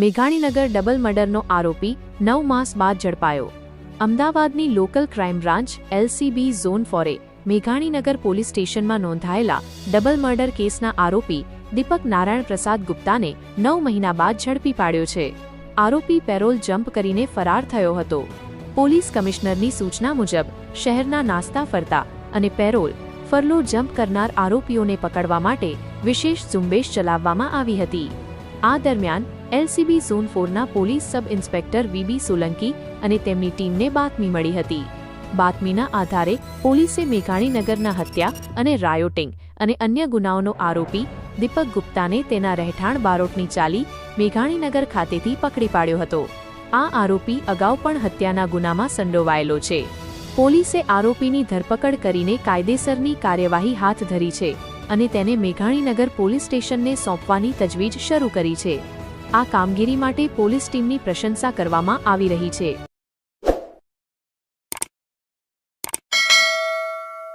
Meghaninagar double મર્ડરનો આરોપી નવ માસ બાદ ઝડપાયો. અમદાવાદની local crime branch, LCB zone ફોરે Meghaninagar police સ્ટેશનમાં નોંધાયેલા ડબલ મર્ડર કેસના આરોપી દીપક નારાયણ પ્રસાદ ગુપ્તાને નવ મહિના બાદ ઝડપી પાડ્યો છે. આરોપી પેરોલ જમ્પ કરીને ફરાર થયો હતો. પોલીસ કમિશનરની સૂચના મુજબ શહેરના નાસ્તા ફરતા અને પેરોલ ફરલો જમ્પ કરનાર આરોપીઓને પકડવા માટે વિશેષ ઝુંબેશ ચલાવવામાં આવી હતી. આ દરમિયાન LCB zone ફોરના police sub inspector VB Solanki અને તેમની ટીમને બાતમી મળી હતી. બાતમીના આધારે પોલીસે મેઘાણીનગરના હત્યા અને રાયોટિંગ અને અન્ય ગુનાઓનો આરોપી દીપક ગુપ્તાને તેના રહેઠાણ બારોટની ચાલી મેઘાણીનગર ખાતેથી પકડી પાડ્યો હતો. આ આરોપી અગાઉ પણ હત્યાના ગુનામાં સંડોવાયેલો છે. પોલીસે આરોપીની ધરપકડ કરીને કાયદેસરની કાર્યવાહી હાથ ધરી છે અને તેને મેઘાણીનગર પોલીસ સ્ટેશનને સોંપવાની તજવીજ શરૂ કરી છે. આ કામગીરી માટે પોલીસ ટીમની પ્રશંસા કરવામાં આવી રહી છે.